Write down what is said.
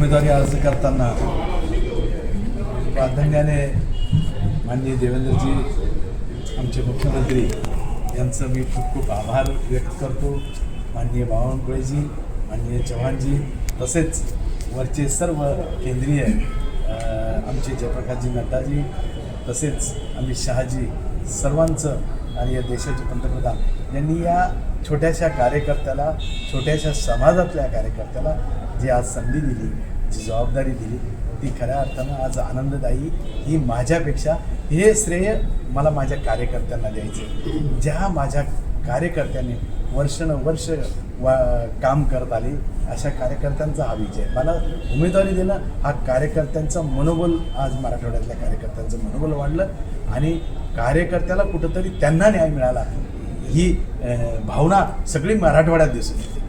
उमेदवारी अर्ज करताना प्राधान्याने माननीय देवेंद्रजी आमचे मुख्यमंत्री यांचं मी खूप खूप आभार व्यक्त करतो. माननीय बावनकुळेजी माननीय चव्हाणजी तसेच वरचे सर्व केंद्रीय आमचे जयप्रकाशजी नड्डाजी तसेच अमित शहाजी सर्वांचं आणि या देशाचे पंतप्रधान यांनी या छोट्याशा कार्यकर्त्याला छोट्याशा समाजातल्या कार्यकर्त्याला जी आज संधी दिली जी जबाबदारी दिली ती खऱ्या अर्थानं आज आनंददायी ही माझ्यापेक्षा हे श्रेय मला माझ्या कार्यकर्त्यांना द्यायचे ज्या माझ्या कार्यकर्त्यांनी वर्षानुवर्ष वा काम करत आले अशा कार्यकर्त्यांचा हा विजय. मला उमेदवारी देणं हा कार्यकर्त्यांचं मनोबल आज मराठवाड्यातल्या कार्यकर्त्यांचं मनोबल वाढलं आणि कार्यकर्त्याला कुठंतरी त्यांना न्याय मिळाला ही भावना सगळी मराठवाड्यात दिसून येते.